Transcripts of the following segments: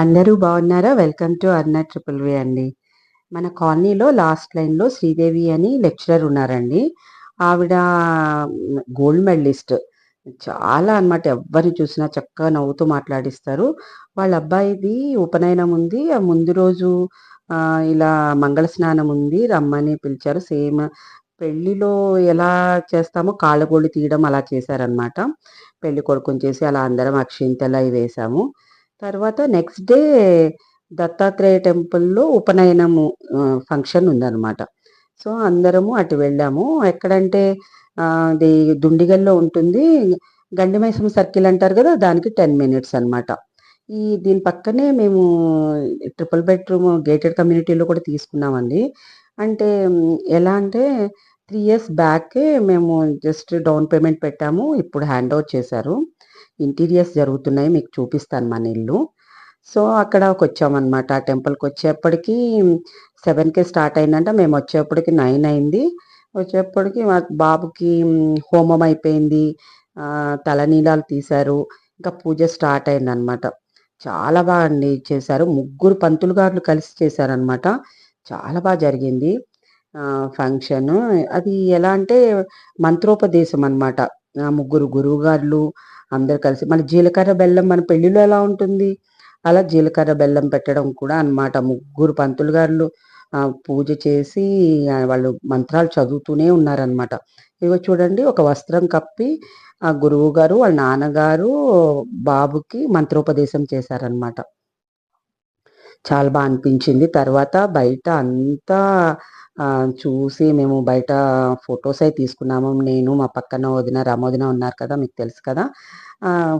అందరూ బాగున్నారా? Welcome to అర్ణ ట్రిపుల్ వే అండి. మన కాలనీలో లాస్ట్ లైన్లో శ్రీదేవి అని లెక్చరర్ ఉన్నారండి. ఆవిడ గోల్డ్ మెడలిస్ట్. చాలా అన్నమాట ఎవరిని చూసినా చక్కగా నవ్వుతూ మాట్లాడిస్తారు. వాళ్ళ అబ్బాయిది ఉపనయనం ఉంది. ఆ ముందు రోజు ఇలా మంగళ స్నానం ఉంది. రమ్మని పిలిచారు. సేమ్ పెళ్ళిలో ఎలా చేస్తామో కాళ్ళగోళ్ళు తీయడం అలా చేశారనమాట పెళ్ళి కొడుకుని చేసి అలా అందరం అక్షింతలు అవి వేసాము తర్వాత నెక్స్ట్ డే దత్తాత్రేయ టెంపుల్లో ఉపనయనము ఫంక్షన్ ఉందన్నమాట. సో అందరము అటు వెళ్ళాము. ఎక్కడంటే అది దుండిగల్లో ఉంటుంది. గండిమైసం సర్కిల్ అంటారు కదా దానికి టెన్ మినిట్స్ అన్నమాట. ఈ దీని పక్కనే మేము ట్రిపుల్ బెడ్రూమ్ గేటెడ్ కమ్యూనిటీలో కూడా తీసుకున్నామండి. అంటే ఎలా అంటే త్రీ ఇయర్స్ బ్యాకే మేము జస్ట్ డౌన్ పేమెంట్ పెట్టాము. ఇప్పుడు హ్యాండ్ ఓవర్ చేశారు. ఇంటీరియర్స్ జరుగుతున్నాయి మీకు చూపిస్తాను మన ఇల్లు. సో అక్కడికి వచ్చామన్నమాట. ఆ టెంపుల్కి వచ్చేప్పటికి సెవెన్కే స్టార్ట్ అయిందంట. మేము వచ్చేప్పటికి నైన్ అయింది. వచ్చేప్పటికి మా బాబుకి హోమం అయిపోయింది. తలనీలాలు తీశారు. ఇంకా పూజ స్టార్ట్ అయిందనమాట చాలా బాగా అండి చేశారు. ముగ్గురు పంతులు గారులు కలిసి చేశారనమాట చాలా బాగా జరిగింది. ఫంక్షన్. అది ఎలా అంటే మంత్రోపదేశం అనమాట ముగ్గురు గురువు గారులు అందరు కలిసి మళ్ళీ జీలకర్ర బెల్లం మన పెళ్ళిలో ఎలా ఉంటుంది? అలా జీలకర్ర బెల్లం పెట్టడం కూడా అన్నమాట. ముగ్గురు పంతులు గారులు పూజ చేసి వాళ్ళు మంత్రాలు చదువుతూనే ఉన్నారనమాట ఇగో చూడండి ఒక వస్త్రం కప్పి ఆ గురువు గారు వాళ్ళ నాన్నగారు బాబుకి మంత్రోపదేశం చేశారనమాట చాలా బాగా అనిపించింది. తర్వాత బయట అంతా చూసి మేము బయట ఫొటోస్ అయి తీసుకున్నాము. నేను మా పక్కన వదిన రామోదిన ఉన్నారు కదా మీకు తెలుసు కదా.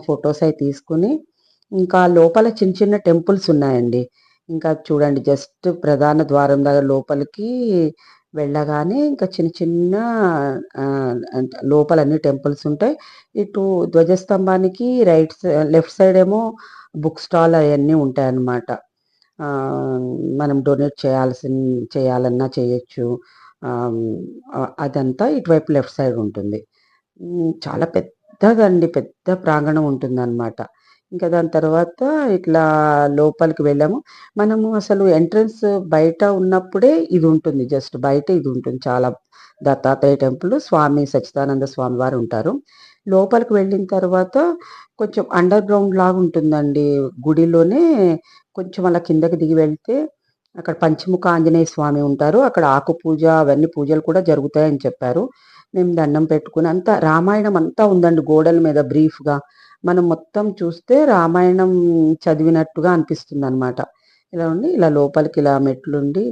ఫొటోస్ అయి తీసుకుని ఇంకా లోపల చిన్న చిన్న టెంపుల్స్ ఉన్నాయండి. ఇంకా చూడండి జస్ట్ ప్రధాన ద్వారం దగ్గర లోపలికి వెళ్ళగానే ఇంకా చిన్న చిన్న లోపల అన్ని టెంపుల్స్ ఉంటాయి. ఇటు ధ్వజస్తంభానికి రైట్ లెఫ్ట్ సైడ్ ఏమో బుక్ స్టాల్ అవన్నీ ఉంటాయి అన్నమాట మనం డొనేట్ చేయాల్సిన చేయాలన్నా చేయొచ్చు. అదంతా ఇటువైపు లెఫ్ట్ సైడ్ ఉంటుంది. చాలా పెద్దదండి పెద్ద ప్రాంగణం ఉంటుందన్నమాట. ఇంకా దాని తర్వాత ఇట్లా లోపలికి వెళ్ళాము. మనము అసలు ఎంట్రన్స్ బయట ఉన్నప్పుడే ఇది ఉంటుంది. జస్ట్ బయట ఇది ఉంటుంది. చాలా దత్తాత్రేయ టెంపుల్ స్వామి సచ్చిదానంద స్వామి వారు ఉంటారు. లోపలికి వెళ్ళిన తర్వాత కొంచెం అండర్ గ్రౌండ్ లాగా ఉంటుందండి. గుడిలోనే కొంచెం అలా కిందకి దిగి వెళ్తే అక్కడ పంచముఖ ఆంజనేయ స్వామి ఉంటారు. అక్కడ ఆకు పూజ అవన్నీ పూజలు కూడా జరుగుతాయని చెప్పారు. మేము దండం పెట్టుకుని అంతా రామాయణం అంతా ఉందండి గోడల మీద బ్రీఫ్గా. మనం మొత్తం చూస్తే రామాయణం చదివినట్టుగా అనిపిస్తుంది అనమాట ఇలా ఉండి ఇలా లోపలికి ఇలా మెట్లుండి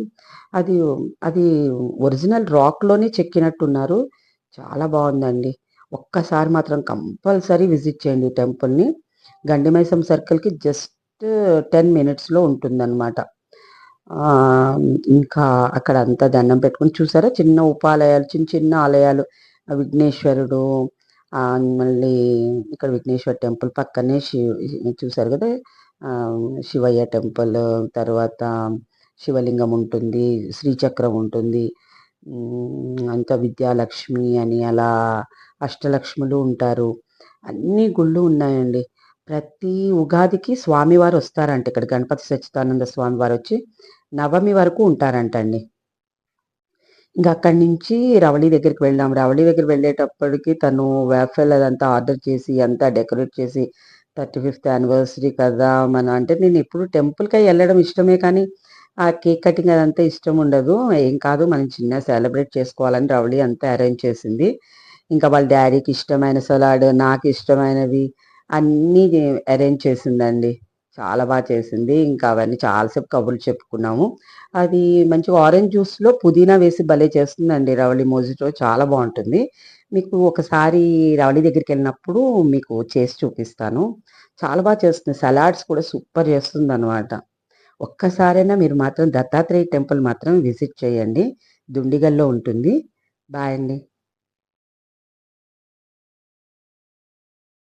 అది అది ఒరిజినల్ రాక్లోనే చెక్కినట్టున్నారు. చాలా బాగుందండి. ఒక్కసారి మాత్రం కంపల్సరీ విజిట్ చేయండి టెంపుల్ని. గండిమైసం సర్కిల్కి జస్ట్ జస్ట్ టెన్ మినిట్స్లో ఉంటుందన్నమాట. ఇంకా అక్కడ అంతా దండం పెట్టుకుని చూసారా? చిన్న ఉపాలయాలు చిన్న చిన్న ఆలయాలు. విఘ్నేశ్వరుడు మళ్ళీ ఇక్కడ విఘ్నేశ్వర టెంపుల్ పక్కనే శివ చూసారు కదా? శివయ్య టెంపుల్ తర్వాత శివలింగం ఉంటుంది శ్రీచక్రం ఉంటుంది. అంతా విద్యాలక్ష్మి అని అలా అష్టలక్ష్ములు ఉంటారు. అన్ని గుళ్ళు ఉన్నాయండి. ప్రతి ఉగాదికి స్వామివారు వస్తారంట ఇక్కడ. గణపతి సచ్చిదానంద స్వామి వారు వచ్చి నవమి వరకు ఉంటారంటండి ఇంకా అక్కడి నుంచి రవళి దగ్గరికి వెళ్ళాం రవళి దగ్గర వెళ్ళేటప్పటికి తను వేఫెల్ అదంతా ఆర్డర్ చేసి అంతా డెకరేట్ చేసి థర్టీ ఫిఫ్త్ యానివర్సరీ కదా మన అంటే నేను ఎప్పుడు టెంపుల్కి వెళ్ళడం ఇష్టమే కానీ ఆ కేక్ కటింగ్ అదంతా ఇష్టం ఉండదు. ఏం కాదు మనం చిన్న సెలబ్రేట్ చేసుకోవాలని రవళి అంతా అరేంజ్ చేసింది. ఇంకా వాళ్ళ డాడీకి ఇష్టమైన సలాడ్ నాకు ఇష్టమైనవి అన్నీ అరేంజ్ చేసిందండి. చాలా బాగా చేసింది. ఇంకా అవన్నీ చాలాసేపు కబుర్లు చెప్పుకున్నాము. అది మంచిగా ఆరెంజ్ జ్యూస్లో పుదీనా వేసి భలే చేస్తుందండి రవళి మోజిటో. చాలా బాగుంటుంది. మీకు ఒకసారి రవళి దగ్గరికి వెళ్ళినప్పుడు మీకు చేసి చూపిస్తాను. చాలా బాగా చేస్తుంది. సలాడ్స్ కూడా సూపర్ చేస్తుంది అనమాట ఒక్కసారైనా మీరు మాత్రం దత్తాత్రేయ టెంపుల్ మాత్రం విజిట్ చేయండి. దుండిగల్లో ఉంటుంది. బాయ్ అండి.